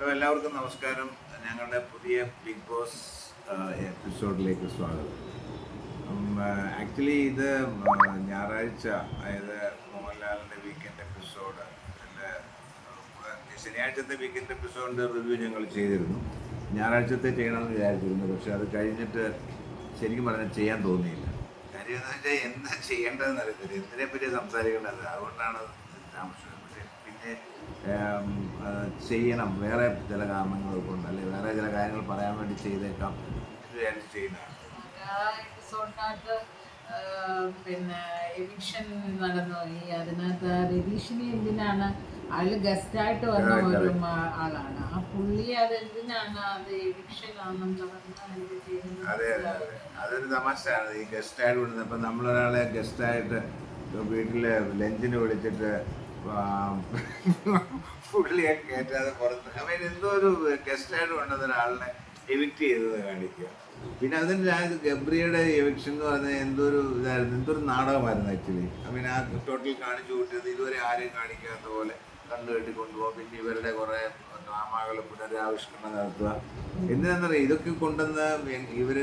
Hello എല്ലാവർക്കും നമസ്കാരം. ഞങ്ങളുടെ പുതിയ ബിഗ് ബോസ് എപ്പിസോഡിലേക്ക് സ്വാഗതം. ആക്ച്വലി ഇത് ഞായറാഴ്ച അതായത് മോഹൻലാലിന്റെ വീക്കെൻഡ് എപ്പിസോഡ് ശനിയാഴ്ചത്തെ വീക്കെൻഡ് എപ്പിസോഡിന്റെ റിവ്യൂ ഞങ്ങൾ ചെയ്തിരുന്നു. ഞായറാഴ്ചത്തെ ചെയ്യണമെന്ന് വിചാരിച്ചിരുന്നു പക്ഷേ അത് കഴിഞ്ഞിട്ട് ശരിക്കും പറഞ്ഞാൽ ചെയ്യാൻ തോന്നിയില്ല. കാര്യം എന്ന് വെച്ചാൽ എന്താ ചെയ്യേണ്ടതെന്ന് അറിയത്തില്ല. എന്തിനെപ്പറ്റി സംസാരിക്കേണ്ടത് അതുകൊണ്ടാണ് താമസം പക്ഷേ പിന്നെ ഏം, ആ, ചെയ്യണം. വേറെ ചില കാരണങ്ങൾ കൊണ്ട് അല്ലെ വേറെ ചില കാര്യങ്ങൾ പറയാൻ വേണ്ടി ചെയ്തേക്കാം. ചെയ്യുന്നതാണ് പിന്നെ എവിക്ഷൻ നടന്നു. ഈ അതിനകത്ത് രതീഷിനെ എന്തിനാണ്? അയാൾ ഗസ്റ്റായിട്ട് വന്ന ഒരു ആളാണ്. ആ പുള്ളി അത് എന്തിനാണ് അത് എവിക്ഷൻ അതെ അതെ അതെ. അതൊരു തമാശയാണ്. ഈ ഗസ്റ്റായിട്ട് വിടുന്നത്. ഇപ്പം നമ്മളൊരാളെ ഗസ്റ്റായിട്ട് വീട്ടിൽ ലഞ്ചിന് വിളിച്ചിട്ട് പുള്ളിയെ കയറ്റാതെ പുറത്ത്. അവൻ എന്തോ ഒരു ഗസ്റ്റായിട്ട് കൊണ്ടുവന്ന ഒരാളിനെ എവിക്റ്റ് ചെയ്തത് കാണിക്കുക. പിന്നെ അതിന്റെ ആ ഗബ്രിയുടെ എവിക്ഷൻ എന്ന് പറഞ്ഞാൽ എന്തോ ഒരു ഇതായിരുന്നു. എന്തോ ഒരു നാടകമായിരുന്നു ആക്ച്വലി ഐ മീൻ ആ ടോട്ടൽ കാണിച്ചു കൂട്ടിയത് ഇതുവരെ ആരും കാണിക്കാത്ത പോലെ കണ്ടു കെട്ടി കൊണ്ടുപോകും. പിന്നെ ഇവരുടെ കുറേ ഡ്രാമകൾ പുനരാവിഷ്കരണം നടത്തുക. എന്തിനാണെന്നറിയാം ഇതൊക്കെ കൊണ്ടുവന്ന് ഇവർ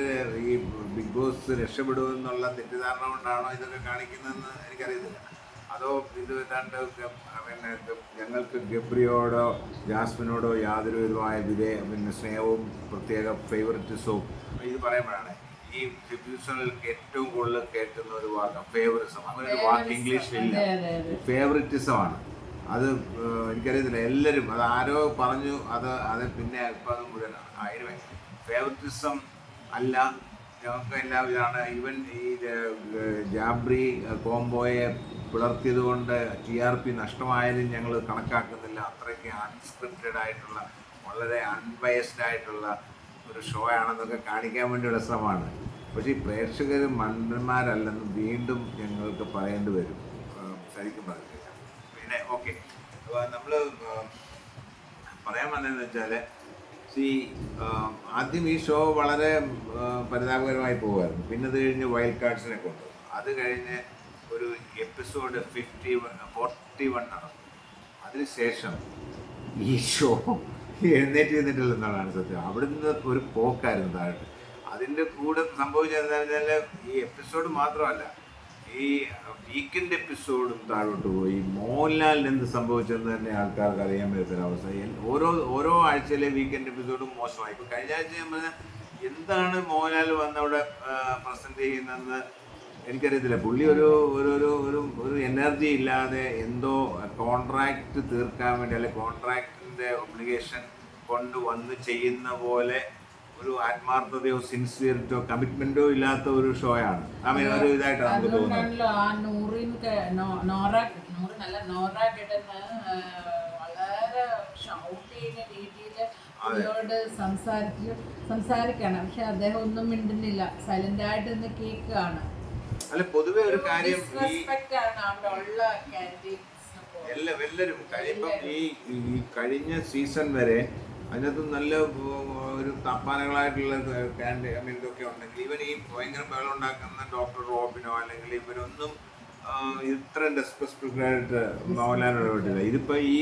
ഈ ബിഗ് ബോസ് രക്ഷപ്പെടുമെന്നുള്ള തെറ്റിദ്ധാരണ കൊണ്ടാണോ ഇതൊക്കെ കാണിക്കുന്നതെന്ന് എനിക്കറിയത്തില്ല. അതോ ഇത് ഏതാണ്ട് പിന്നെ ഞങ്ങൾക്ക് ഗബ്രിയോടോ ജാസ്മിനോടോ യാതൊരു വിധമായ വിധേ പിന്നെ സ്നേഹവും പ്രത്യേക ഫേവററ്റിസവും ഇത് പറയുമ്പോഴാണ് ഈ ഫിബ്യൂസണിൽ ഏറ്റവും കൂടുതൽ കേൾക്കുന്ന ഒരു വാക്ക് ഫേവറിസം അങ്ങനെ ഒരു വാക്ക് ഇംഗ്ലീഷിലില്ല ഫേവറിറ്റിസമാണ് അത് എനിക്കറിയത്തില്ല. എല്ലാവരും അത് ആരോ പറഞ്ഞു അത് അത് പിന്നെ ഇപ്പം അത് മുഴുവനാണ്. അതിന് ഫേവറിറ്റിസം അല്ല. ഞങ്ങൾക്ക് എല്ലാ ഇതാണ് ഈവൻ ഈ ജാബ്രി കോംബോയെ പിളർത്തിയത് കൊണ്ട് ടി ആർ പി നഷ്ടമായാലും ഞങ്ങൾ കണക്കാക്കുന്നില്ല. അത്രയ്ക്ക് അൺസ്ക്രിപ്റ്റഡ് ആയിട്ടുള്ള വളരെ അൺബയസ്ഡ് ആയിട്ടുള്ള ഒരു ഷോ ആണെന്നൊക്കെ കാണിക്കാൻ വേണ്ടിയുള്ള ശ്രമമാണ്. പക്ഷേ ഈ പ്രേക്ഷകർ മണ്ടന്മാരല്ലെന്ന് വീണ്ടും ഞങ്ങൾക്ക് പറയേണ്ടി വരും. ശരിക്കും പറഞ്ഞു പിന്നെ ഓക്കെ അപ്പോൾ നമ്മൾ പറയാൻ വന്നതെന്ന് വെച്ചാൽ ഈ ആദ്യം ഈ ഷോ വളരെ പരിതാപകരമായി പോകുമായിരുന്നു. പിന്നെ അത് കഴിഞ്ഞ് വൈൽഡ് കാർഡ്സിനെ കൊണ്ടുപോകും അത് കഴിഞ്ഞ് ഒരു episode fifty one forty one നടന്നു അതിനുശേഷം ഈ ഷോ എഴുന്നേറ്റ് നിന്നിട്ടില്ലെന്നുള്ളതാണ് സത്യം. അവിടുന്ന് ഒരു പോക്കായിരുന്നു താഴെ അതിന്റെ കൂടെ സംഭവിച്ചാൽ ഈ എപ്പിസോഡ് മാത്രമല്ല ഈ വീക്കെൻഡ് എപ്പിസോഡും താഴോട്ട് പോയി. മോഹൻലാലിന് എന്ത് സംഭവിച്ചെന്ന് തന്നെ ആൾക്കാർക്ക് അറിയാൻ എൽ- ഓരോ ഓരോ ആഴ്ചയിലെ വീക്കെൻഡ് എപ്പിസോഡും മോശമായി. ഇപ്പോൾ കഴിഞ്ഞ ആഴ്ച പറഞ്ഞ എന്താണ് മോഹൻലാൽ വന്നവിടെ പ്രസന്റ് ചെയ്യുന്നതെന്ന് എനിക്കറിയത്തില്ല. പുള്ളി ഒരു ഒരു ഒരു ഒരു ഒരു എനർജി ഇല്ലാതെ എന്തോ കോൺട്രാക്റ്റ് തീർക്കാൻ വേണ്ടി അല്ലെ കോൺട്രാക്റ്റിന്റെ ഒബ്ലിഗേഷൻ കൊണ്ട് വന്ന് ചെയ്യുന്ന പോലെ ഒരു ആത്മാർത്ഥതയോ സിൻസിയറിറ്റിയോ കമ്മിറ്റ്മെന്റോ ഇല്ലാത്ത ഒരു ഷോ ആണ്. ഒരു ഇതായിട്ട് നമുക്ക് തോന്നുന്നത്. ആ നോറ നൂറിനല്ല നോറ വളരെ ഷൗട്ട് ചെയ്യുന്ന രീതിയിൽ പുള്ളിയോട് സംസാരിച്ച് സംസാരിക്കണം. പക്ഷെ അദ്ദേഹം ഒന്നും മിണ്ടുന്നില്ല. സൈലന്റ് ആയിട്ട് നിന്ന് കേൾക്കുകയാണ്. അല്ല പൊതുവെ ഒരു കാര്യം ഈ എല്ലാ എല്ലാവരും കഴിയുമ്പം ഈ ഈ കഴിഞ്ഞ സീസൺ വരെ അതിനകത്ത് നല്ല ഒരു തപ്പാനകളായിട്ടുള്ള കാൻഡി ഐ മീൻ ഇതൊക്കെ ഉണ്ടെങ്കിൽ ഇവൻ ഈ ഭയങ്കര ബഹളം ഉണ്ടാക്കുന്ന ഡോക്ടർ റോബിനോ അല്ലെങ്കിൽ ഇവരൊന്നും ഇത്ര ഡെസ്പെസിഫിക്കായിട്ട് മോഹൻലാലിനോട് ഇടപെട്ടില്ല ഇതിപ്പോ ഈ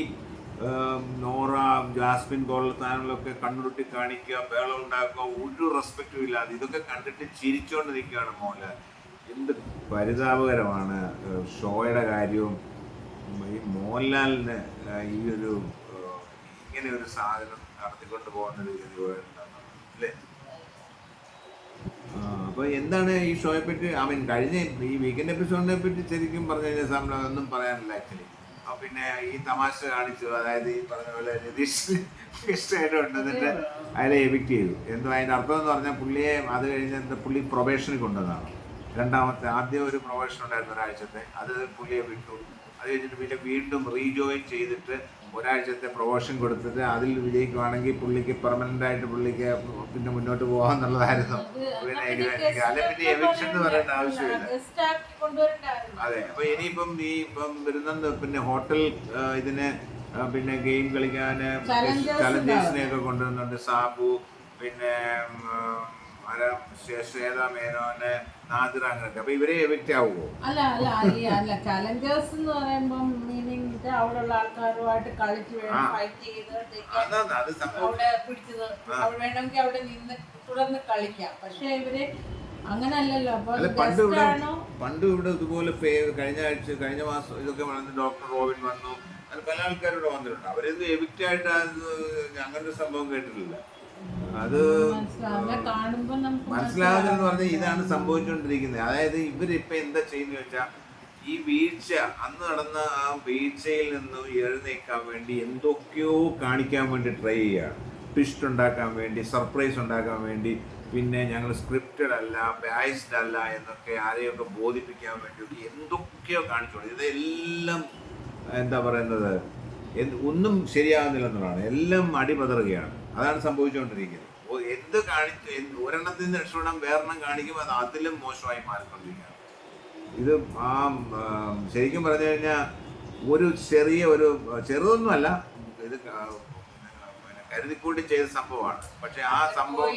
നോറ ജാസ്മിൻ പോലുള്ള സാധനങ്ങളൊക്കെ കണ്ണുരുട്ടി കാണിക്കുക ബഹളം ഉണ്ടാക്കുക ഒരു റെസ്പെക്റ്റും ഇല്ലാതെ ഇതൊക്കെ കണ്ടിട്ട് ചിരിച്ചുകൊണ്ട് നിൽക്കുകയാണ് മോഹൻലാൽ. എന്ത് പരിതാപകരമാണ് ഷോയുടെ കാര്യവും ഈ മോഹൻലാലിന് ഈ ഒരു ഇങ്ങനെ ഒരു സാധനം നടത്തിക്കൊണ്ട് പോകുന്ന ഒരു ഗതി അല്ലേ? അപ്പോൾ അപ്പൊ എന്താണ് ഈ ഷോയെ പറ്റി ഐ മീൻ കഴിഞ്ഞ ഈ വീക്കെൻഡ് എപ്പിസോഡിനെ പറ്റി ശരിക്കും പറഞ്ഞു കഴിഞ്ഞാൽ സാറിന് അതൊന്നും പറയാനില്ല ആക്ച്വലി അപ്പൊ പിന്നെ ഈ തമാശ കാണിച്ചു അതായത് ഈ പറഞ്ഞ പോലെ രതീഷ് ഇഷ്ടമായിട്ട് കൊണ്ടുവന്നിട്ട് അയാളെ എവിക്റ്റ് ചെയ്തു. എന്തോ അതിന്റെ അർത്ഥം എന്ന് പറഞ്ഞാൽ പുള്ളിയെ അത് കഴിഞ്ഞ് എന്താ പുള്ളി പ്രൊബേഷനിൽ കൊണ്ടുവന്നതാണ്. രണ്ടാമത്തെ ആദ്യം ഒരു പ്രൊഫഷൻ ഉണ്ടായിരുന്നു ഒരാഴ്ചത്തെ അത് പുള്ളിയെ വിട്ടു. അത് കഴിഞ്ഞിട്ട് പിന്നെ വീണ്ടും റീജോയിൻ ചെയ്തിട്ട് ഒരാഴ്ചത്തെ പ്രൊമോഷൻ കൊടുത്തിട്ട് അതിൽ വിജയിക്കുവാണെങ്കിൽ പുള്ളിക്ക് പെർമനന്റ് ആയിട്ട് പുള്ളിക്ക് പിന്നെ മുന്നോട്ട് പോകാന്നുള്ളതായിരുന്നു പിന്നെ അല്ലെ പിന്നെ എവിക്ഷൻ എന്ന് പറയേണ്ട ആവശ്യമില്ല. അതെ അപ്പൊ ഇനിയിപ്പം ഈ ഇപ്പം വരുന്ന പിന്നെ ഹോട്ടൽ ഇതിന് പിന്നെ ഗെയിം കളിക്കാന് ചലഞ്ചേഴ്സിനെയൊക്കെ ചലഞ്ചേഴ്സിനെ ഒക്കെ കൊണ്ടുവരുന്നുണ്ട്. സാബു പിന്നെ ശ്വേത മേനോന് നാദിറ അങ്ങനെയൊക്കെ അപ്പൊ ഇവരെ എവിക്റ്റ് ആവുമോ അല്ല അല്ല അല്ല എന്ന് പറയുമ്പം മീനിങ് അവിടെയുള്ള ആൾക്കാരുമായിട്ട് കളിച്ച്. ഫൈറ്റ് ചെയ്ത് അവിടെ പിടിച്ചത്. അവിടെ വേണമെങ്കിൽ അവിടെ നിന്ന് തുടർന്ന് കളിക്കാം. പക്ഷെ ഇവർ അങ്ങനല്ലല്ലോ. അപ്പൊ പണ്ട് ഇവിടെ പണ്ട് ഇവിടെ ഇതുപോലെ കഴിഞ്ഞ ആഴ്ച കഴിഞ്ഞ മാസം ഇതൊക്കെ വന്ന് ഡോക്ടർ റോബിൻ വന്നു. പല ആൾക്കാരും ഇവിടെ വന്നിട്ടുണ്ട്. അവരിത് എവിക്റ്റ് ആയിട്ട് ഞങ്ങളുടെ അങ്ങനത്തെ സംഭവം കേട്ടിട്ടില്ല. അത് മനസ്സിലാകുന്നതെന്ന് പറഞ്ഞാൽ ഇതാണ് സംഭവിച്ചുകൊണ്ടിരിക്കുന്നത് അതായത് ഇവരിപ്പൊ എന്താ ചെയ്യുന്നത് വെച്ചാൽ ഈ വീഴ്ച അന്ന് നടന്ന ആ വീഴ്ചയിൽ നിന്ന് എഴുന്നേക്കാൻ വേണ്ടി എന്തൊക്കെയോ കാണിക്കാൻ വേണ്ടി ട്രൈ ചെയ്യുകയാണ് ട്വിസ്റ്റ് ഉണ്ടാക്കാൻ വേണ്ടി സർപ്രൈസ് ഉണ്ടാക്കാൻ വേണ്ടി പിന്നെ ഞങ്ങൾ സ്ക്രിപ്റ്റഡ് അല്ല ബാസ്ഡ് അല്ല എന്നൊക്കെ ആരെയൊക്കെ ബോധിപ്പിക്കാൻ വേണ്ടി എന്തൊക്കെയോ കാണിച്ചോളൂ ഇതെല്ലാം എന്താ പറയുന്നത്? ഒന്നും ശരിയാകുന്നില്ലെന്നുള്ളതാണ് എല്ലാം അടിപതറുകയാണ്. അതാണ് സംഭവിച്ചുകൊണ്ടിരിക്കുന്നത് എന്ത് കാണിച്ചു? ഒരെണ്ണത്തിൽ നിന്ന് രക്ഷപ്പെടാൻ വേറെണ്ണം കാണിക്കുമ്പോൾ അത് അതിലും മോശമായി മാറിക്കൊണ്ടിരിക്കുകയാണ്. ഇത് ആ ശരിക്കും പറഞ്ഞു കഴിഞ്ഞാൽ ഒരു ചെറിയ ഒരു ചെറുതൊന്നുമല്ല ഇത് കരുതിക്കൂട്ടി ചെയ്ത സംഭവമാണ്. പക്ഷെ ആ സംഭവം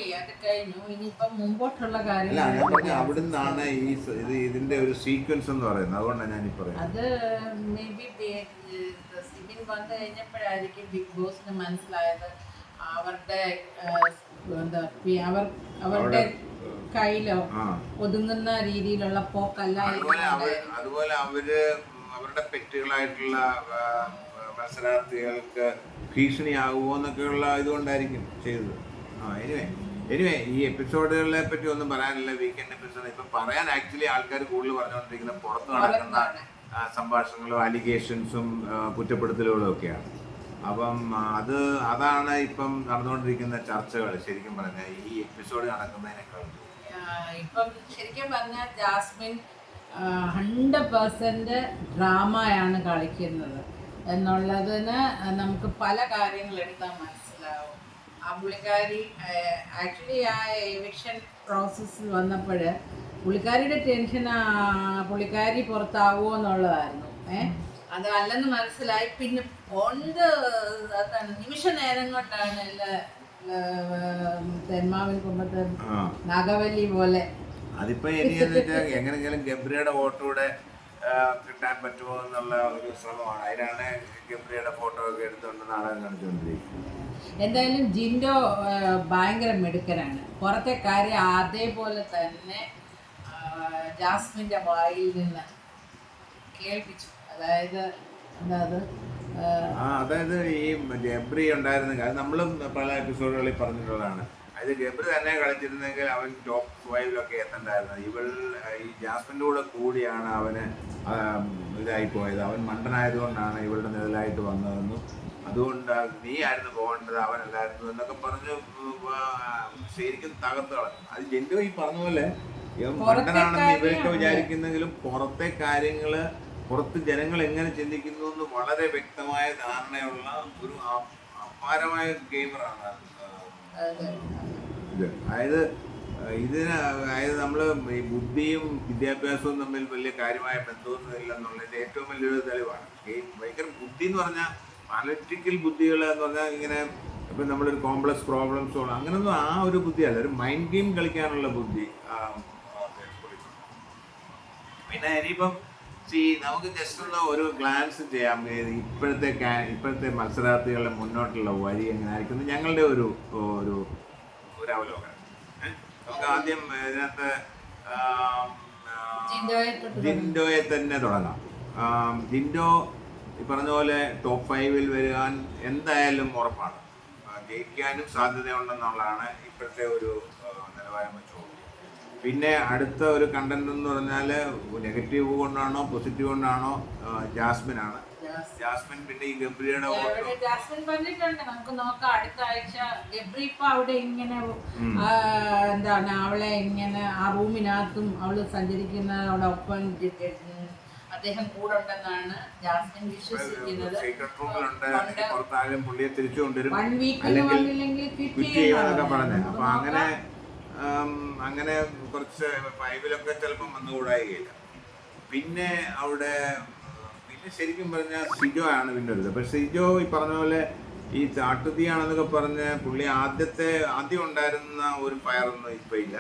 അല്ല ഞാൻ പറഞ്ഞ അവിടെ അവിടുന്നാണ് ഈ ഇത് ഇതിന്റെ ഒരു സീക്വൻസ് എന്ന് പറയുന്നത്. അതുകൊണ്ടാണ് ഞാൻ ഈ പറയുന്നത്. അത് വന്നു കഴിഞ്ഞപ്പോഴായിരിക്കും ബിഗ് ബോസിന് മനസ്സിലായത്. അവരുടെ എന്താ അവർ അവരുടെ കയ്യിലോ ഒതുങ്ങുന്ന രീതിയിലുള്ള പോക്കല്ല അതുപോലെ അവർ അവരുടെ പെറ്റുകളായിട്ടുള്ള മത്സരാർത്ഥികൾക്ക് ഭീഷണിയാകുമോ എന്നൊക്കെയുള്ള ഇതുകൊണ്ടായിരിക്കും ചെയ്തത്. ആ എനിവേ എനിവേ ഈ എപ്പിസോഡുകളെ പറ്റി ഒന്നും പറയാനില്ല വീക്കെൻഡ് എപ്പിസോഡ് ഇപ്പൊ പറയാൻ ആക്ച്വലി ആൾക്കാർ കൂടുതൽ പറഞ്ഞുകൊണ്ടിരിക്കുന്ന പുറത്ത് നടക്കുന്ന സംഭാഷണങ്ങളും അലിഗേഷൻസും കുറ്റപ്പെടുത്തലുകളും ഒക്കെയാണ്. അപ്പം അത് അതാണ് ഇപ്പം നടന്നുകൊണ്ടിരിക്കുന്ന ചർച്ചകൾ ശരിക്കും പറഞ്ഞാൽ ഈ എപ്പിസോഡ് നടക്കുന്നതിനേക്കാൾ. ഇപ്പം ശരിക്കും പറഞ്ഞാൽ ജാസ്മിൻ ഹൺഡ്രഡ് പേഴ്സന്റ് ഡ്രാമയാണ് കളിക്കുന്നത്. എന്നുള്ളതിന് നമുക്ക് പല കാര്യങ്ങൾ എടുത്താൽ മനസ്സിലാവും. ആ പുള്ളിക്കാരി ആക്ച്വലി ആ എവിക്ഷൻ പ്രോസസ്സിൽ വന്നപ്പോൾ പുള്ളിക്കാരിയുടെ ടെൻഷൻ ആ പുള്ളിക്കാരി പുറത്താവുമോ എന്നുള്ളതായിരുന്നു. ഏഹ് അത് അല്ലെന്ന് മനസ്സിലായി. പിന്നെ ഉണ്ട് നിമിഷ നേരം കൊണ്ടാണ് എല്ലാ തെന്മാവിൻ കുമ്പത്ത് നാഗവല്ലി പോലെ. അതിപ്പോ ഇനി എന്നിട്ട് വെച്ചാൽ എങ്ങനെയെങ്കിലും ഗബ്രിയുടെ വോട്ട് കിട്ടാൻ പറ്റുമോ എന്നുള്ള ഒരു ശ്രമമാണ്. അതിനാണ് ഗംഭീരയുടെ ഫോട്ടോ ഒക്കെ എടുത്തുകൊണ്ട് നാടകം കാണിച്ചുകൊണ്ടിരിക്കുന്നത്. എന്തായാലും ജിൻഡോ ഭയങ്കര മിടുക്കനാണ്. പുറത്തെ കാര്യം അതേപോലെ തന്നെ ജാസ്മിന്റെ വായിൽ നിന്ന് കേൾപ്പിച്ചു. അതായത് എന്താ അത്? ആ, അതായത് ഈ ഗബ്രി ഉണ്ടായിരുന്ന അത് നമ്മളും പല എപ്പിസോഡുകളിൽ പറഞ്ഞിട്ടുള്ളതാണ്. അതായത് ഗബ്രി തന്നെ കളിച്ചിരുന്നെങ്കിൽ അവൻ ടോപ്പ് ഫൈവിലൊക്കെ എത്തണ്ടായിരുന്നു. ഇവൾ ഈ ജാസ്മിന്റെ കൂടെ കൂടിയാണ് അവന് ഇതായി പോയത് അവൻ മണ്ടനായതുകൊണ്ടാണ് ഇവളുടെ നിഴലായിട്ട് വന്നതെന്നും അതുകൊണ്ട് നീ ആയിരുന്നു പോകേണ്ടത് അവനല്ലായിരുന്നു എന്നൊക്കെ പറഞ്ഞ് ശരിക്കും തകർത്ത് കളഞ്ഞു. അത് ജെൻഡു ഈ പറഞ്ഞ പോലെ മണ്ടനാണെന്ന് ഇവരൊക്കെ. വിചാരിക്കുന്നെങ്കിലും പുറത്തെ കാര്യങ്ങൾ പുറത്ത് ജനങ്ങൾ എങ്ങനെ ചിന്തിക്കുന്നു എന്ന് വളരെ വ്യക്തമായ ധാരണയുള്ള ഒരു അപാരമായ ഗെയിമറാണ് അതായത് ഇതിന് അതായത് നമ്മൾ ഈ ബുദ്ധിയും വിദ്യാഭ്യാസവും തമ്മിൽ വലിയ കാര്യമായ ബന്ധമൊന്നുമില്ല എന്നുള്ളതിന്റെ ഏറ്റവും വലിയൊരു തെളിവാണ്. ഗെയിം ഭയങ്കര ബുദ്ധി എന്ന് പറഞ്ഞാൽ അനലിറ്റിക്കൽ ബുദ്ധികൾ എന്ന് പറഞ്ഞാൽ ഇങ്ങനെ ഇപ്പം നമ്മളൊരു കോംപ്ലക്സ് പ്രോബ്ലംസ് ഉള്ള അങ്ങനൊന്നും ആ ഒരു ബുദ്ധിയല്ല. ഒരു മൈൻഡ് ഗെയിം കളിക്കാനുള്ള ബുദ്ധി. പിന്നെ ഇനിയിപ്പം സി നമുക്ക് ജസ്റ്റ് ഒന്ന് ഒരു ഗ്ലാൻസ് ചെയ്യാം. ഇപ്പോഴത്തെ ഇപ്പോഴത്തെ മത്സരാർത്ഥികളുടെ മുന്നോട്ടുള്ള വഴി എങ്ങനെ ആയിരിക്കും ഞങ്ങളുടെ ഒരു ഒരു ഒരു അവലോകനം. നമുക്ക് ആദ്യം ഇതിനകത്ത് ജിൻഡോയെ തന്നെ തുടങ്ങാം. ജിൻഡോ ഈ പറഞ്ഞ പോലെ ടോപ്പ് ഫൈവിൽ വരാൻ എന്തായാലും ഉറപ്പാണ്. ജയിക്കാനും സാധ്യതയുണ്ടെന്നുള്ളതാണ് ഇപ്പോഴത്തെ ഒരു നിലവാരം. പിന്നെ അടുത്ത ഒരു കണ്ടന്റ് എന്ന് പറഞ്ഞാൽ നെഗറ്റീവ് കൊണ്ടാണോ പോസിറ്റീവ് കൊണ്ടാണോ ജാസ്മിൻ ആണ്. ജാസ്മിൻ. പിന്നെ ഈ ഗബ്രിയുടെ ജാസ്മിൻ പറഞ്ഞിട്ടുണ്ട്. നമുക്ക് നോക്കാം. അടുത്ത ആഴ്ച ഗബ്രി ഇപ്പൊ അവിടെ ഇങ്ങനെ എന്താണ് അവളെ ഇങ്ങനെ ആ റൂമിനകത്തും അവൾ സഞ്ചരിക്കുന്ന ജി- അദ്ദേഹം കൂടെ ഉണ്ടെന്നാണ് ജാസ്മിൻ വിശ്വസിക്കുന്നത്. വൺ വന്നില്ലെങ്കിൽ അപ്പൊ അങ്ങനെ അങ്ങനെ കുറച്ച് ഫൈവിലൊക്കെ ചിലപ്പം വന്നുകൂടായില്ല. പിന്നെ അവിടെ പിന്നെ ശരിക്കും പറഞ്ഞാൽ സിജോ ആണ് പിന്നെ ഒരു പക്ഷെ സിജോ ഈ പറഞ്ഞ പോലെ ഈ ചാട്ടുതീയാണെന്നൊക്കെ പറഞ്ഞ് പുള്ളി ആദ്യത്തെ ആദ്യം ഉണ്ടായിരുന്ന ഒരു ഫയറൊന്നും ഇപ്പൊ ഇല്ല.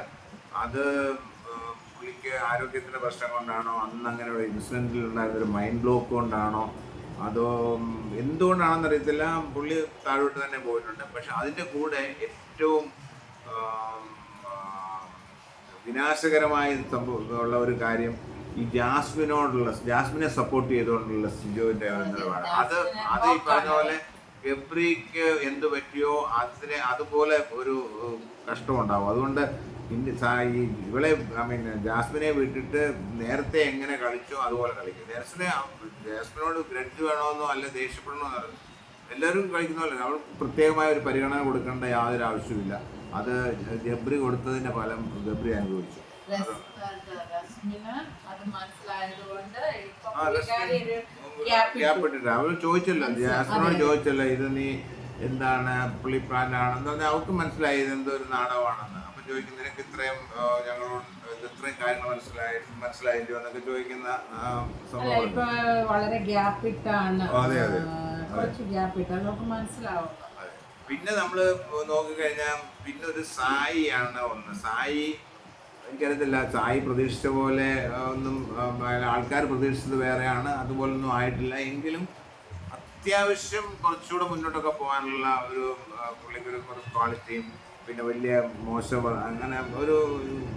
അത് പുള്ളിക്ക് ആരോഗ്യത്തിന്റെ പ്രശ്നം കൊണ്ടാണോ അന്ന് അങ്ങനെ ഒരു ഇൻസിഡന്റിൽ ഉണ്ടായിരുന്ന ഒരു മൈൻഡ് ബ്ലോക്ക് കൊണ്ടാണോ അതോ എന്തുകൊണ്ടാണെന്ന് അറിയത്തില്ല. പുള്ളി താഴോട്ട് തന്നെ പോയിട്ടുണ്ട്. പക്ഷെ അതിന്റെ കൂടെ ഏറ്റവും വിനാശകരമായി ഉള്ള ഒരു കാര്യം ഈ ജാസ്മിനോടുള്ള ജാസ്മിനെ സപ്പോർട്ട് ചെയ്തുകൊണ്ടുള്ള സിജോവിന്റെ നിലപാട് അത് അത് ഈ പറഞ്ഞ പോലെ ഗബ്രിക്ക് എന്ത് പറ്റിയോ അതിനെ അതുപോലെ ഒരു കഷ്ടമുണ്ടാവും. അതുകൊണ്ട് ഈ ഇവളെ ഐ മീൻ ജാസ്മിനെ വിട്ടിട്ട് നേരത്തെ എങ്ങനെ കളിച്ചോ അതുപോലെ കളിക്കും. ജാസ്മിനെ ജാസ്മിനോട് ഗ്രഡ് വേണമെന്നോ അല്ല ദേഷ്യപ്പെടണമെന്നോ എല്ലാവരും കളിക്കുന്ന പോലെ അവൾ പ്രത്യേകമായ ഒരു പരിഗണന കൊടുക്കേണ്ട യാതൊരു ആവശ്യമില്ല അത് ഗബ്രി കൊടുത്തതിന്റെ ഫലം ഗബ്രി അനുഭവിച്ചു. അവൾ ചോദിച്ചല്ലോ ജാസ്മിനോട് ചോദിച്ചല്ലോ ഇത് നീ എന്താണ് പുള്ളി പ്ലാനാണെന്ന് പറഞ്ഞാൽ അവർക്ക് മനസ്സിലായി ഇത് എന്തോ ഒരു നാടകമാണെന്ന്. അപ്പൊ ചോദിക്കുന്ന നിനക്ക് ഇത്രയും ഞങ്ങളോട് ഇത് ഇത്രയും കാര്യങ്ങൾ മനസ്സിലായി മനസ്സിലായില്ലോ? എന്നൊക്കെ ചോദിക്കുന്ന സംഭവം വളരെ ഗ്യാപ്പ് ഇട്ടാണ്. അതെ, അതെ. കുറച്ച് ഗ്യാപ്പ് അതൊക്കെ മനസ്സിലാവും. പിന്നെ നമ്മൾ നോക്കിക്കഴിഞ്ഞാൽ പിന്നെ ഒരു സായിയാണ് ഒന്ന്. സായി എനിക്കറിയത്തില്ല സായി പ്രതീക്ഷിച്ച പോലെ ഒന്നും ആൾക്കാർ പ്രതീക്ഷിച്ചത് വേറെയാണ് അതുപോലൊന്നും ആയിട്ടില്ല. എങ്കിലും അത്യാവശ്യം കുറച്ചുകൂടെ മുന്നോട്ടൊക്കെ പോകാനുള്ള ഒരു പുള്ളിക്കൊരു ക്വാളിറ്റിയും പിന്നെ വലിയ മോശം അങ്ങനെ ഒരു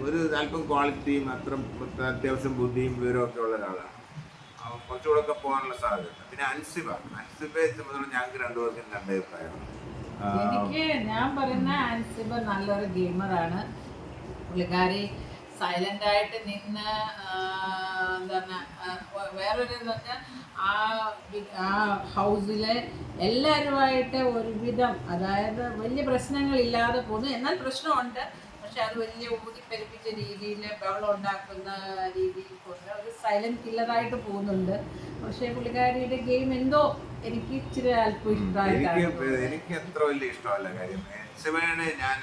ഒരു അല്പം ക്വാളിറ്റിയും അത്ര അത്യാവശ്യം ബുദ്ധിയും വിവരവും ഒക്കെ ഉള്ള ഒരാളാണ്. കുറച്ചുകൂടെ ഒക്കെ പോകാനുള്ള സാധ്യത. പിന്നെ അൻസിബ. അൻസിബയെ സംബന്ധിച്ചിടത്തോളം ഞങ്ങൾക്ക് രണ്ടുപേർക്കും രണ്ട് അഭിപ്രായമാണ് എനിക്ക് ഞാൻ പറയുന്ന ആൻസിബ നല്ലൊരു ഗെയിമറാണ്. പുള്ളിക്കാരി സൈലന്റ് ആയിട്ട് നിന്ന് എന്താണ് വേറൊരു ആ ആ ഹൗസിലെ എല്ലാവരുമായിട്ട് ഒരുവിധം അതായത് വലിയ പ്രശ്നങ്ങളില്ലാതെ പോകുന്നു. എന്നാൽ പ്രശ്നമുണ്ട്. പക്ഷെ അത് വലിയ ഊതിപ്പെരുപ്പിച്ച രീതിയിൽ ബഹളം ഉണ്ടാക്കുന്ന രീതിയിൽ കൊണ്ട് ഒരു സൈലന്റ് കില്ലറായിട്ട് പോകുന്നുണ്ട്. പക്ഷേ പുള്ളിക്കാരിയുടെ ഗെയിം എന്തോ എനിക്ക് ഇച്ചിരി അല്പം എനിക്ക് എനിക്ക് അത്ര വലിയ ഇഷ്ടമല്ല കാര്യം. അൻസിബയുടെ ഞാൻ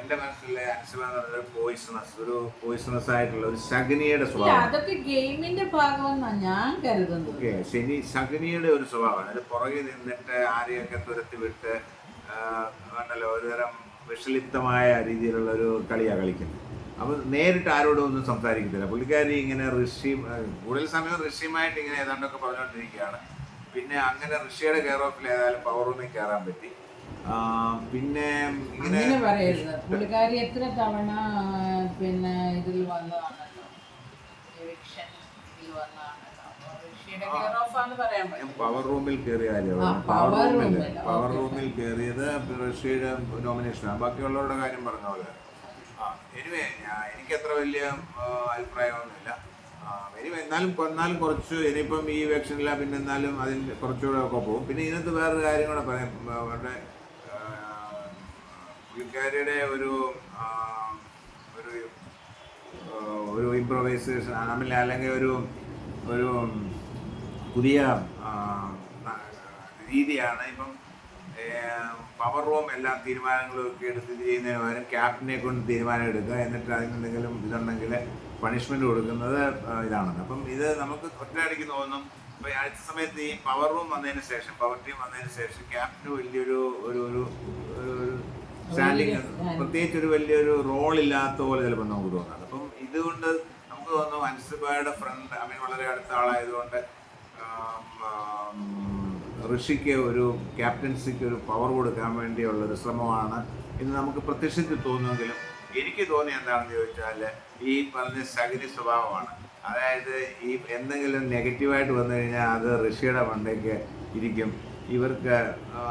എന്റെ മനസ്സിലെ അൻസിബ എന്ന് പോയിസണസ് ഒരു പോയിസണസ് ആയിട്ടുള്ള ഒരു ശകുനിയുടെ സ്വഭാവം. അതൊക്കെ ഗെയിമിന്റെ ഭാഗമെന്നാണ് ഞാൻ കരുതുന്നത്. ഓക്കെ ശനി ശകുനിയുടെ ഒരു സ്വഭാവമാണ്. അത് പുറകെ നിന്നിട്ട് ആരെയൊക്കെ തുരത്തി വിട്ട് ആ, ഉണ്ടല്ലോ ഒരുതരം വിഷലിപ്തമായ രീതിയിലുള്ള ഒരു കളിയാണ് കളിക്കുന്നത്. അപ്പോൾ നേരിട്ട് ആരോടും ഒന്നും സംസാരിക്കത്തില്ല. പുള്ളിക്കാരി ഇങ്ങനെ ഋഷി കൂടുതൽ സമയം ഋഷിയുമായിട്ട് ഇങ്ങനെ ഏതാണ്ടൊക്കെ പറഞ്ഞുകൊണ്ടിരിക്കുകയാണ് പിന്നെ അങ്ങനെ ഋഷിയുടെ കെയർ ഓഫിൽ ഏതായാലും പവർ റൂമിൽ കയറാൻ പറ്റി. പിന്നെ ഇങ്ങനെ പുള്ളിക്കാരി എത്ര തവണ പിന്നെ ഇതിൽ വന്നതാണല്ലോ എവിക്ഷൻ ഇതിൽ വന്നതാണല്ലോ അപ്പൊ ഋഷിയുടെ കെയർ ഓഫ് ആണെന്ന് പറയാൻ പറ്റും പവർ റൂമിൽ കയറിയ കാര്യമാണ്. പവർ റൂമിൽ. പവർ കയറിയത് റഷ്യയുടെ നോമിനേഷനാണ് ബാക്കിയുള്ളവരുടെ കാര്യം പറഞ്ഞ പോലെ. ആ എനിവേ എനിക്ക് അത്ര വലിയ അഭിപ്രായമൊന്നുമില്ല. എനിവേ എന്നാലും എന്നാലും കുറച്ച് ഇനിയിപ്പം ഈ ഇലക്ഷനില്ല പിന്നെ എന്നാലും അതിൽ കുറച്ചുകൂടെ ഒക്കെ പോകും. പിന്നെ ഇതിനകത്ത് വേറൊരു കാര്യം കൂടെ പറയാം. അവരുടെ പുള്ളിക്കാരിയുടെ ഒരു ഒരു ഒരു ഇംപ്രവൈസേഷൻ അല്ല അല്ലെങ്കിൽ ഒരു ഒരു പുതിയ രീതിയാണ്. ഇപ്പം പവർ റൂം എല്ലാ തീരുമാനങ്ങളൊക്കെ എടുത്ത് ചെയ്യുന്നതിന് പകരം ക്യാപ്റ്റനെ കൊണ്ട് തീരുമാനം എടുക്കുക. എന്നിട്ട് അതിനെന്തെങ്കിലും ഇതുണ്ടെങ്കിൽ പണിഷ്മെന്റ് കൊടുക്കുന്നത് ഇതാണ് അപ്പം ഇത് നമുക്ക് ഒറ്റയടിക്ക് തോന്നും. ഇപ്പോൾ അടുത്ത സമയത്ത് ഈ പവർ റൂം വന്നതിന് ശേഷം പവർ ടീം വന്നതിന് ശേഷം ക്യാപ്റ്റന് വലിയൊരു ഒരു ഒരു സ്റ്റാൻഡിങ് പ്രത്യേകിച്ച് ഒരു വലിയൊരു റോൾ ഇല്ലാത്ത പോലെ ചിലപ്പോൾ നമുക്ക് തോന്നാറ് അപ്പം ഇതുകൊണ്ട് നമുക്ക് തോന്നുന്നു അൻസിബയുടെ ഫ്രണ്ട് അമീൻ വളരെ അടുത്ത ആളായതുകൊണ്ട് ഋഷിക്ക് ഒരു ക്യാപ്റ്റൻസിക്ക് ഒരു പവർ കൊടുക്കാൻ വേണ്ടിയുള്ള ഒരു ശ്രമമാണ് എന്ന് നമുക്ക് പ്രത്യക്ഷത്തിൽ തോന്നുമെങ്കിലും എനിക്ക് തോന്നിയ എന്താണെന്ന് ചോദിച്ചാൽ ഈ പറഞ്ഞ ശകുനി സ്വഭാവമാണ്. അതായത് ഈ എന്തെങ്കിലും നെഗറ്റീവായിട്ട് വന്നു കഴിഞ്ഞാൽ അത് ഋഷിയുടെ മണ്ടയ്ക്ക് ഇരിക്കും. ഇവർക്ക്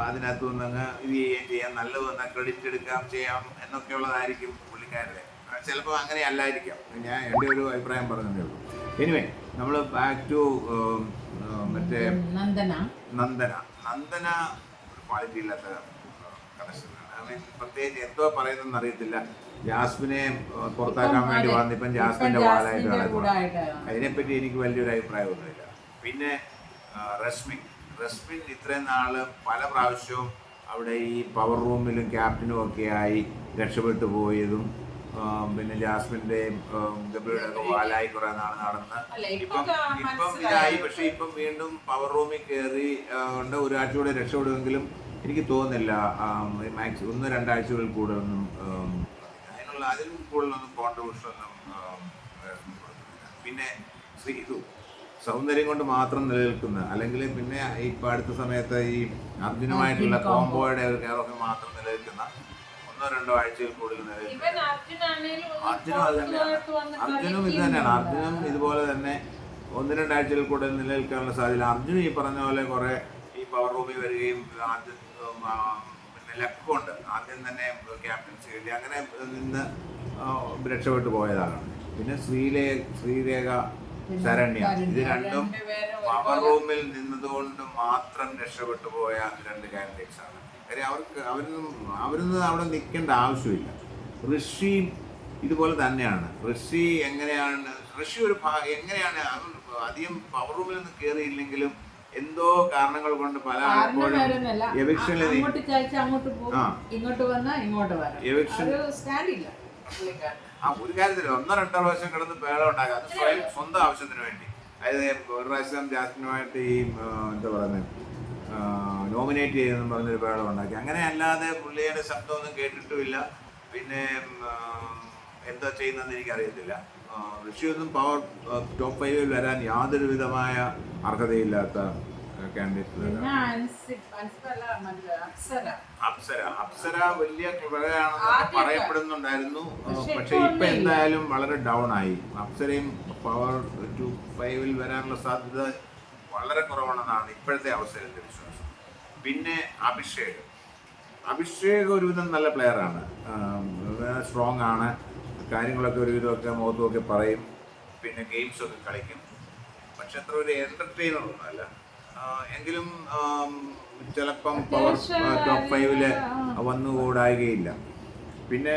അതിനകത്തു നിന്നങ്ങ് ഇത് ചെയ്യുകയും ചെയ്യാം നല്ലത് വന്നാൽ ക്രെഡിറ്റ് എടുക്കാം ചെയ്യാം എന്നൊക്കെയുള്ളതായിരിക്കും പുള്ളിക്കാരുടെ ചിലപ്പോൾ അങ്ങനെ അല്ലായിരിക്കാം. ഞാൻ എന്റെ ഒരു അഭിപ്രായം പറഞ്ഞതേ ഉള്ളൂ. എനിവേ നമ്മൾ ബാക്ക് ടു മറ്റേ നന്ദന. നന്ദന. നന്ദന ഒരു ക്വാളിറ്റി ഇല്ലാത്ത കണക്ഷനാണ് പ്രത്യേകിച്ച് എന്തോ പറയുന്നതെന്ന് അറിയത്തില്ല ജാസ്മിനെ പുറത്താക്കാൻ വേണ്ടി. വന്നിപ്പം ഇപ്പം ജാസ്മിന്റെ വാളായിട്ട് അതിനെപ്പറ്റി എനിക്ക് വലിയൊരു അഭിപ്രായമൊന്നുമില്ല. പിന്നെ റസ്മിൻ. റസ്മിൻ ഇത്രയും നാൾ പല പ്രാവശ്യവും അവിടെ ഈ പവർ റൂമിലും ക്യാപ്റ്റനും ഒക്കെ ആയി രക്ഷപ്പെട്ടു പോയതും പിന്നെ ജാസ്മിന്റെയും ഗബ്രിയുടെ ഒക്കെ വാലായി കുറെ നാൾ നടന്ന് ഇപ്പൊ. ഇതായി പക്ഷെ ഇപ്പം വീണ്ടും പവർ റൂമിൽ കയറി ഉണ്ട് ഒരാഴ്ച കൂടെ രക്ഷപ്പെടുമെങ്കിലും എനിക്ക് തോന്നുന്നില്ല മാക്സ് ഒന്ന് രണ്ടാഴ്ചകളിൽ കൂടെ ഒന്നും അതിനുള്ള അതിലും കൂടുതലൊന്നും കോൺട്രിബ്യൂഷൻ ഒന്നും പിന്നെ ശ്രീ ഇത് സൗന്ദര്യം കൊണ്ട് മാത്രം നിലനിൽക്കുന്ന അല്ലെങ്കിൽ പിന്നെ ഇപ്പൊ അടുത്ത സമയത്ത് ഈ അർജുനുമായിട്ടുള്ള. കോംബോയുടെ ഒരു കയറൊക്കെ മാത്രം നിലനിൽക്കുന്ന ഒന്നോ രണ്ടോ ആഴ്ചയിൽ കൂടുതൽ അർജുനും അത് തന്നെയാണ് അർജുനും ഇത് തന്നെയാണ്. അർജുനും ഇതുപോലെ തന്നെ ഒന്ന് രണ്ടാഴ്ചയിൽ കൂടുതൽ നിലനിൽക്കാനുള്ള സാധ്യത. അർജുനും ഈ പറഞ്ഞ പോലെ കുറെ ഈ പവർ റൂമിൽ വരികയും ആദ്യം പിന്നെ ലക്കുണ്ട്. ആദ്യം തന്നെ ക്യാപ്റ്റൻസി കിട്ടി. അങ്ങനെ നിന്ന് രക്ഷപ്പെട്ടു പോയതാണ്. പിന്നെ ശ്രീലേ ശ്രീരേഖ ശരണ്യ. ഇത് രണ്ടും പവർ റൂമിൽ നിന്നതുകൊണ്ട് മാത്രം രക്ഷപ്പെട്ടു പോയ രണ്ട് കാൻഡിഡേറ്റ്സ് ആണ്. കാര്യം അവർക്ക് അവരൊന്നും അവരൊന്നും അവിടെ നിൽക്കേണ്ട ആവശ്യമില്ല. ഋഷിയും ഇതുപോലെ തന്നെയാണ്. ഋഷി എങ്ങനെയാണ് ഋഷി ഒരു എങ്ങനെയാണ് അവൻ അധികം പവർ റൂമിൽ നിന്ന് കയറിയില്ലെങ്കിലും എന്തോ കാരണങ്ങൾ കൊണ്ട് പല ആളുകളും. എവിക്ഷനിൽ ആ. ഒരു കാര്യത്തിൽ ഒന്നോ രണ്ടോ പ്രാവശ്യം കിടന്ന് പേള ഉണ്ടാക്കുക അത് സ്വയം സ്വന്തം ആവശ്യത്തിന് വേണ്ടി. അതായത് ഒരു പ്രാവശ്യം ജാസ്മിനുമായിട്ട് ഈ എന്താ പറയുന്നത് നോമിനേറ്റ് ചെയ്തെന്നും പറഞ്ഞൊരു പേടം ഉണ്ടാക്കി. അങ്ങനെ അല്ലാതെ പുള്ളിയുടെ ശബ്ദമൊന്നും കേട്ടിട്ടുമില്ല. പിന്നെ എന്താ ചെയ്യുന്നതെന്ന് എനിക്കറിയത്തില്ല. ഋഷിയൊന്നും പവർ ടോപ്പ് ഫൈവിൽ വരാൻ യാതൊരു വിധമായ അർഹതയില്ലാത്ത അപ്സര. അപ്സര. വലിയ ക്ലിവറാണെന്നൊക്കെ പറയപ്പെടുന്നുണ്ടായിരുന്നു. പക്ഷെ ഇപ്പൊ എന്തായാലും വളരെ ഡൗൺ ആയി. അപ്സരയും പവർ ടു ഫൈവിൽ വരാനുള്ള സാധ്യത വളരെ കുറവാണെന്നാണ് ഇപ്പോഴത്തെ അവസരത്തിന്റെ വിശ്വാസം. പിന്നെ അഭിഷേക്. അഭിഷേക് ഒരുവിധം നല്ല പ്ലെയറാണ് സ്ട്രോങ് ആണ്. കാര്യങ്ങളൊക്കെ ഒരുവിധമൊക്കെ മുഖത്തുമൊക്കെ പറയും. പിന്നെ ഗെയിംസൊക്കെ കളിക്കും. പക്ഷെ അത്ര ഒരു എന്റർടൈനർ ഒന്നുമല്ല എങ്കിലും ചിലപ്പം പവർ ടോപ്പ് ഫൈവിൽ. വന്നുകൂടായികയില്ല. പിന്നെ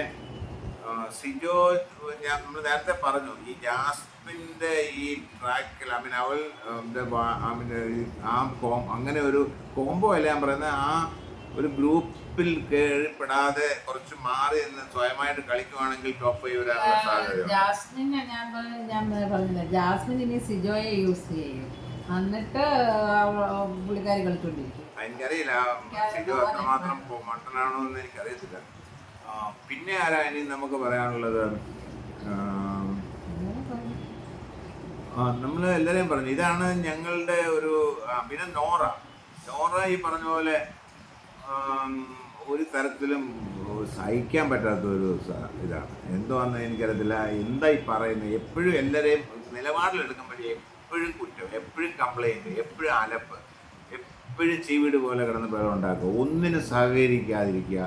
സിജോ ഞാൻ നമ്മൾ നേരത്തെ പറഞ്ഞു ഈ ജാസ്മിന്റെ ഈ ട്രാക്കിൽ ഐ മീൻ അവൾ ഐ മീൻ ആ കോം അങ്ങനെ ഒരു കോംബോ അല്ല ഞാൻ പറയുന്നത് ആ ഒരു ഗ്രൂപ്പിൽ കീഴ്പ്പെടാതെ കുറച്ച് മാറി നിന്ന് സ്വയമായിട്ട് കളിക്കുവാണെങ്കിൽ ടോപ്പ് ഫൈവ് വരാനുള്ള സാധ്യതയുണ്ട്. ഞാൻ പറഞ്ഞ- ഞാൻ പറഞ്ഞില്ല ജാസ്മിൻ ഇനി സിജോയെ യൂസ് ചെയ്യും. എന്നിട്ട് പുള്ളിക്കാരി കളിച്ചോണ്ടിരിക്കും. എനിക്കറിയില്ല സിജോ അത്രമാത്രം മട്ടനാണോ എന്ന് എനിക്കറിയത്തില്ല. പിന്നെ ആരാ ഇനി നമുക്ക് പറയാനുള്ളത്? നമ്മൾ എല്ലാവരെയും പറഞ്ഞു. ഇതാണ് ഞങ്ങളുടെ ഒരു പിന്നെ നോറ. നോറ ഈ പറഞ്ഞ പോലെ ഒരു തരത്തിലും സഹിക്കാൻ പറ്റാത്ത ഒരു ഇതാണ്. എന്തുവാന്ന് എനിക്കറിയത്തില്ല. എന്താ ഈ പറയുന്നത്? എപ്പോഴും എല്ലാവരെയും നിലപാടിലെടുക്കുമ്പോഴേ എപ്പോഴും കുറ്റം എപ്പോഴും കംപ്ലൈന്റ് എപ്പോഴും അലപ്പ് എപ്പോഴും ചീവീട് പോലെ കിടന്ന് ബഹളം ഉണ്ടാക്കുക. ഒന്നിനും സഹകരിക്കാതിരിക്കുക.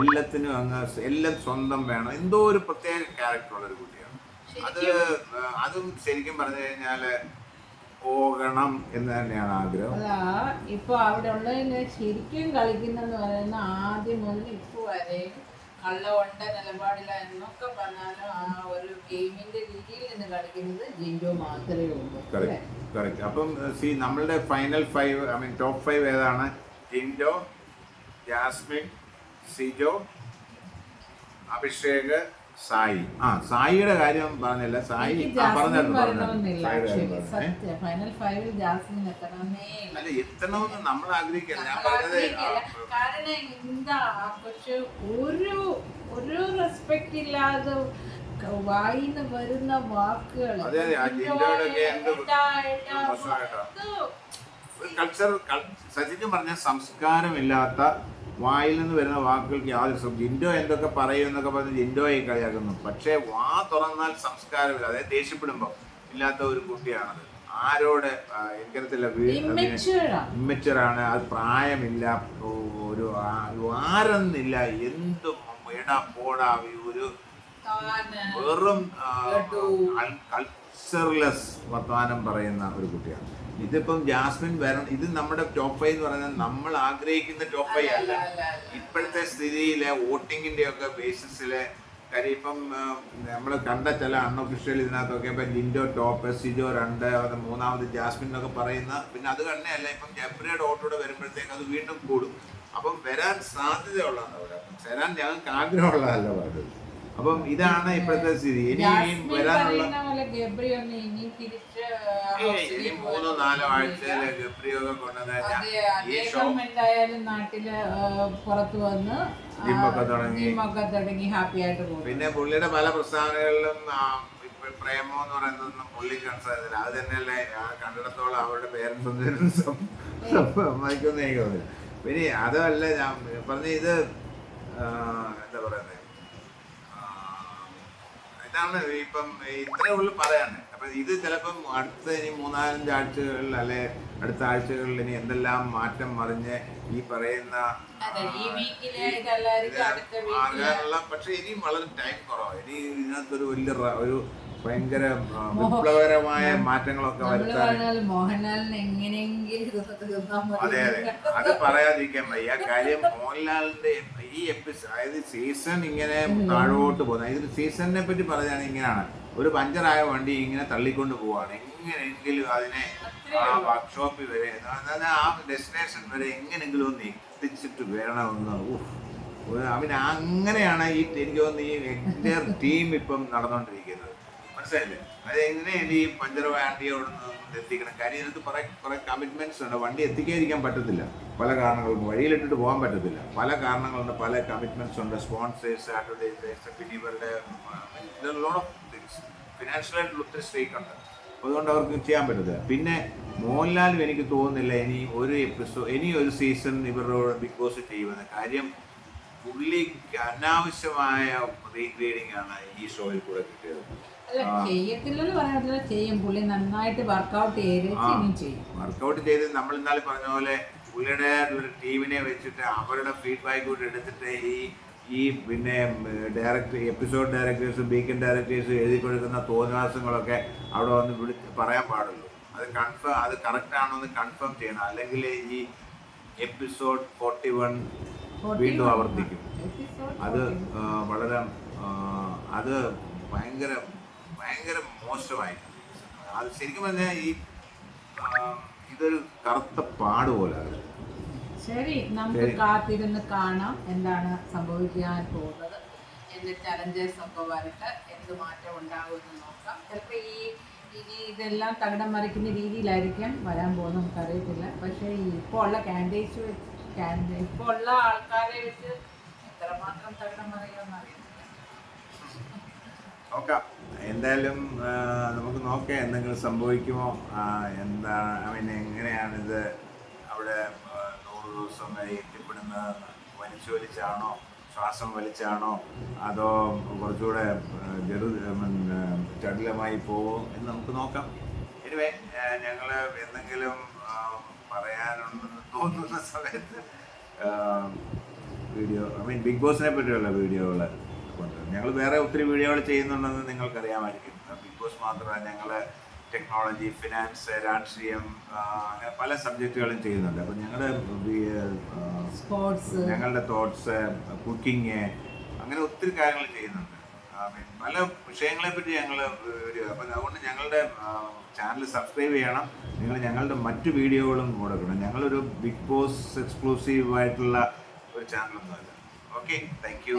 എല്ലാത്തിനും അങ്ങ് എല്ലാം സ്വന്തം വേണം. എന്തോ ഒരു പ്രത്യേക ക്യാരക്ടറുള്ള ഒരു കുട്ടിയാണ് അത് അതും ശരിക്കും പറഞ്ഞു കഴിഞ്ഞാൽ പോകണം എന്ന് തന്നെയാണ് ആഗ്രഹം. അതാ ഇപ്പൊ അവിടെ ഉള്ളതിന് ശരിക്കും കളിക്കുന്നെന്ന് പറയുന്ന ആദ്യം മുതൽ ഇപ്പൊ വരെ കള്ളവണ്ട നിലപാടില്ല എന്നൊക്കെ പറഞ്ഞാലും ആ ഒരു ഗെയിമിന്റെ രീതിയിൽ നിന്ന് കളിക്കുന്നത് ജിൻഡോ മാത്രമേ ഉള്ളൂ. കറക്റ്റ് അപ്പം സി നമ്മളുടെ final five I mean top five ഏതാണ്? ജിൻഡോ ജാസ്മിൻ സിജോ അഭിഷേക് സായി. ആ സായിയുടെ കാര്യം പറഞ്ഞില്ല? സായി പറഞ്ഞല്ലോ അല്ല എത്തണമെന്ന് നമ്മൾ ആഗ്രഹിക്കില്ല. ഞാൻ പറഞ്ഞത് കാരണം എന്താ പക്ഷെ ഒരു ഒരു റെസ്പെക്ട് ഇല്ലാതെ വായിന്ന് വരുന്ന വാക്കുകൾ അതെ, അതെ, ആ ജിൻഡോയുടെയൊക്കെ എന്ത് കൾച്ചർ സച്ചിൻ പറഞ്ഞ സംസ്കാരമില്ലാത്ത വായിൽ നിന്ന് വരുന്ന വാക്കുകൾക്ക് യാതൊരു ശ്രദ്ധ ജിൻഡോ എന്തൊക്കെ പറയും എന്നൊക്കെ പറഞ്ഞ് ജിൻഡോയെ കളിയാക്കുന്നു. പക്ഷേ വാ തുറന്നാൽ സംസ്കാരമില്ല. അതായത് ദേഷ്യപ്പെടുമ്പോൾ ഇല്ലാത്ത ഒരു കുട്ടിയാണത്. ആരോട് എനിക്കറിയത്തില്ല ഇമ്മച്ചുറാണ് അത് പ്രായമില്ല. ഒരു ആരെന്നില്ല എന്ത് എടാ പോടാ ഒരു വെറും കൾച്ചർലെസ് വർത്തമാനം പറയുന്ന ഒരു കുട്ടിയാണ്. ഇതിപ്പം ജാസ്മിൻ വരണം. ഇത് നമ്മുടെ ടോപ്പ് ഫൈവ് എന്ന് പറയുന്നത് നമ്മൾ ആഗ്രഹിക്കുന്ന ടോപ്പ് ഫൈവ് അല്ല ഇപ്പോഴത്തെ സ്ഥിതിയിലെ വോട്ടിങ്ങിന്റെ ഒക്കെ ബേസിസിൽ കാര്യം ഇപ്പം നമ്മൾ കണ്ട ചില അൺഒഫീഷ്യൽ ഇതിനകത്തൊക്കെ ഇപ്പം ലിൻഡോ ടോപ്പ് സിജോ രണ്ട് അത് മൂന്നാമത് ജാസ്മിൻ എന്നൊക്കെ പറയുന്ന പിന്നെ അത് തന്നെയല്ല ഇപ്പം ജബ്രയുടെ ഓട്ടോടെ വരുമ്പോഴത്തേക്ക് അത് വീണ്ടും കൂടും. അപ്പം വരാൻ സാധ്യതയുള്ളതാണ് അവിടെ. വരാൻ ഞങ്ങൾക്ക് ആഗ്രഹമുള്ളതല്ല പറഞ്ഞത് അപ്പം ഇതാണ് ഇപ്പോഴത്തെ സ്ഥിതി. ഇനി വരാനുള്ള ഇനി മൂന്നോ നാലോ ആഴ്ചയിൽ ഗബ്രിയൊക്കെ കൊണ്ടുവന്ന് അതെ ഈ ഷോ അദ്ദേഹം എന്തായാലും നാട്ടിൽ പുറത്ത് വന്ന് ജിമ്മൊക്കെ തുടങ്ങി. തുടങ്ങി ഹാപ്പി ആയിട്ട് പോകും. പിന്നെ പുള്ളിയുടെ പല പ്രസ്താവനകളിലും പ്രേമോ എന്ന് പറയുന്നതൊന്നും പുള്ളി കൺസേർന്നില്ല അത് തന്നെയല്ലേ കണ്ടിടത്തോളം അവരുടെ പേരൻസ് എനിക്ക് തോന്നുന്നില്ല. പിന്നെ അതല്ല ഞാൻ പറഞ്ഞ ഇത് എന്താ പറയുന്നത് ഇതാണ് ഇപ്പം ഇത്രേ ഉള്ളു പറയാണ് അപ്പൊ ഇത് ചിലപ്പം അടുത്ത ഇനി മൂന്നാലഞ്ച് ആഴ്ചകളിൽ അല്ലെ അടുത്ത ആഴ്ചകളിൽ ഇനി എന്തെല്ലാം മാറ്റം മറിഞ്ഞ് ഈ പറയുന്ന ആകാനുള്ള പക്ഷെ ഇനിയും വളരെ ടൈം കുറവാണ് ഇനി ഇതിനകത്തൊരു വലിയ ഒരു ഭയങ്കര വിപ്ലവകരമായ മാറ്റങ്ങളൊക്കെ വരുത്താൻ മോഹൻലാലിന് എങ്ങനെയെങ്കിലും അതെ അതെ. അത് പറയാതിരിക്കാൻ വയ്യ. കാര്യം മോഹൻലാലിന്റെ ഈ എപ്പിസോഡ് അതായത് സീസൺ ഇങ്ങനെ താഴോട്ട് പോകുന്നത്. ഇതിന് സീസണിനെ പറ്റി പറയുകയാണെങ്കിൽ ഇങ്ങനെയാണ്. ഒരു പഞ്ചറായ വണ്ടി ഇങ്ങനെ തള്ളിക്കൊണ്ട് പോവാണ്. എങ്ങനെയെങ്കിലും അതിനെ ആ വർക്ക്ഷോപ്പിൽ വരെ ആ ഡെസ്റ്റിനേഷൻ വരെ എങ്ങനെയെങ്കിലും ഒന്ന് എത്തിച്ചിട്ട് വരണമെന്ന്. ഒരു- അങ്ങനെയാണ് ഈ എനിക്ക് തോന്നുന്നു ഈ എന്റയർ ടീം ഇപ്പം നടന്നുകൊണ്ടിരിക്കുന്നത് മനസ്സിലായില്ലേ അത് എങ്ങനെയാണ് ഈ പഞ്ചർ വണ്ടി അവിടെ നിന്ന് എത്തിക്കണം? കാര്യം ഇതിനകത്ത് കുറെ കുറെ കമ്മിറ്റ്മെന്റ്സ് ഉണ്ട്. വണ്ടി എത്തിക്കാതിരിക്കാൻ പറ്റത്തില്ല. പല കാരണങ്ങൾക്കും. വഴിയിലിട്ടിട്ട് പോകാൻ പറ്റത്തില്ല. പല കാരണങ്ങളുണ്ട്. പല കമ്മിറ്റ്മെന്റ്സ് ഉണ്ട്. സ്പോൺസേഴ്സ് അഡ്വർടൈസേഴ്സ് പിന്നെ ഇവരുടെ തിങ്സ് ഫിനാൻഷ്യലായിട്ടുള്ള ഒത്തിരി സ്റ്റേക്ക് ഉണ്ട്. അതുകൊണ്ട് അവർക്ക് ചെയ്യാൻ പറ്റത്തില്ല. പിന്നെ മോഹൻലാലും എനിക്ക് തോന്നുന്നില്ല ഇനി ഒരു എപ്പിസോഡ് ഇനി ഒരു സീസൺ ഇവരോട് ബിഗ് ബോസ് ചെയ്യുമെന്ന്. കാര്യം പുള്ളിക്ക് അനാവശ്യമായ റീഗ്രേഡിംഗ് ആണ് ഈ ഷോയിൽ കൂടെ കിട്ടിയത്. ചെയ്യത്തില്ലെന്ന് പറയാൻ പറ്റില്ല ചെയ്യും. പുള്ളി നന്നായിട്ട് വർക്കൗട്ട് ചെയ്ത് ചെയ്യും. വർക്കൗട്ട് ചെയ്ത് നമ്മൾ ഇന്നാലും പറഞ്ഞ പോലെ പുള്ളിയുടെ ഒരു ടീമിനെ വെച്ചിട്ട് അവരുടെ ഫീഡ്ബാക്ക് കൂടി എടുത്തിട്ട് ഈ ഈ പിന്നെ ഡയറക്ടർ എപ്പിസോഡ് ഡയറക്ടേഴ്സും ബീക്കൻ ഡയറക്ടേഴ്സും എഴുതി കൊടുക്കുന്ന തോന്നിവാസങ്ങളൊക്കെ അവിടെ വന്ന് വിളി പറയാൻ പാടുള്ളൂ. അത് കൺഫേം അത് കറക്റ്റ് ആണോ എന്ന് കൺഫേം ചെയ്യണം. അല്ലെങ്കിൽ ഈ എപ്പിസോഡ് ഫോർട്ടി വൺ വീണ്ടും ആവർത്തിക്കും. അത് 41. ആ, വളരെ അത് ഭയങ്കര ഭയങ്കര മോശമായി അത് ശരിക്കും പറഞ്ഞാൽ ഈ ഇതൊരു കറുത്ത പാട് പോലെ ശരി നമുക്ക്. കാത്തിരുന്ന് കാണാം എന്താണ് സംഭവിക്കാൻ പോകുന്നത്. എന്ത് ചലഞ്ചേഴ്സ് ഒക്കെ വരട്ടെ എന്ത് മാറ്റം ഉണ്ടാകുമെന്ന് നോക്കാം. ചിലപ്പോൾ ഈ ഇനി ഇതെല്ലാം തകിടം മറിക്കുന്ന രീതിയിലായിരിക്കാം വരാൻ പോകുന്നത് നമുക്കറിയത്തില്ല. പക്ഷേ ഈ ഇപ്പോൾ ഉള്ള കാൻഡിഡേറ്റ്സ് വെച്ച് കാൻഡി ഇപ്പോൾ ഉള്ള ആൾക്കാരെ വെച്ച് എത്രമാത്രം തകിടം മറിയുമെന്ന് അറിയത്തില്ല. നോക്കാം. എന്തായാലും നമുക്ക് നോക്കാം എന്തെങ്കിലും സംഭവിക്കുമോ. എന്താ ഐ മീൻ എങ്ങനെയാണിത് അവിടെ നൂറ് ദിവസം വരെ എത്തിപ്പെടുന്നത് വലിച്ചു വലിച്ചാണോ ശ്വാസം വലിച്ചാണോ അതോ കുറച്ചുകൂടെ ജെറു ചടുലമായി പോവോ എന്ന് നമുക്ക് നോക്കാം. എനിവേ ഞങ്ങൾ എന്തെങ്കിലും പറയാനുണ്ടെന്ന് തോന്നുന്ന സമയത്ത് വീഡിയോ ഐ മീൻ ബിഗ് ബോസിനെ പറ്റിയുള്ള വീഡിയോകൾ ഞങ്ങൾ വേറെ ഒത്തിരി വീഡിയോകൾ ചെയ്യുന്നുണ്ടെന്ന് നിങ്ങൾക്കറിയാമായിരിക്കും. ബിഗ് ബോസ് മാത്രമല്ല ഞങ്ങൾ ടെക്നോളജി ഫിനാൻസ് രാഷ്ട്രീയം അങ്ങനെ പല സബ്ജക്റ്റുകളും ചെയ്യുന്നുണ്ട്. അപ്പം ഞങ്ങളുടെ സ്പോർട്സ് ഞങ്ങളുടെ തോട്ട്സ് കുക്കിങ് അങ്ങനെ ഒത്തിരി കാര്യങ്ങൾ ചെയ്യുന്നുണ്ട്. പല വിഷയങ്ങളെ പറ്റി ഞങ്ങൾ അപ്പം അതുകൊണ്ട് ഞങ്ങളുടെ ചാനൽ സബ്സ്ക്രൈബ് ചെയ്യണം. നിങ്ങൾ ഞങ്ങളുടെ മറ്റു വീഡിയോകളും കൊടുക്കണം. ഞങ്ങളൊരു ബിഗ് ബോസ് എക്സ്ക്ലൂസീവ് ആയിട്ടുള്ള ഒരു ചാനലൊന്നുമല്ല ഓക്കെ താങ്ക് യു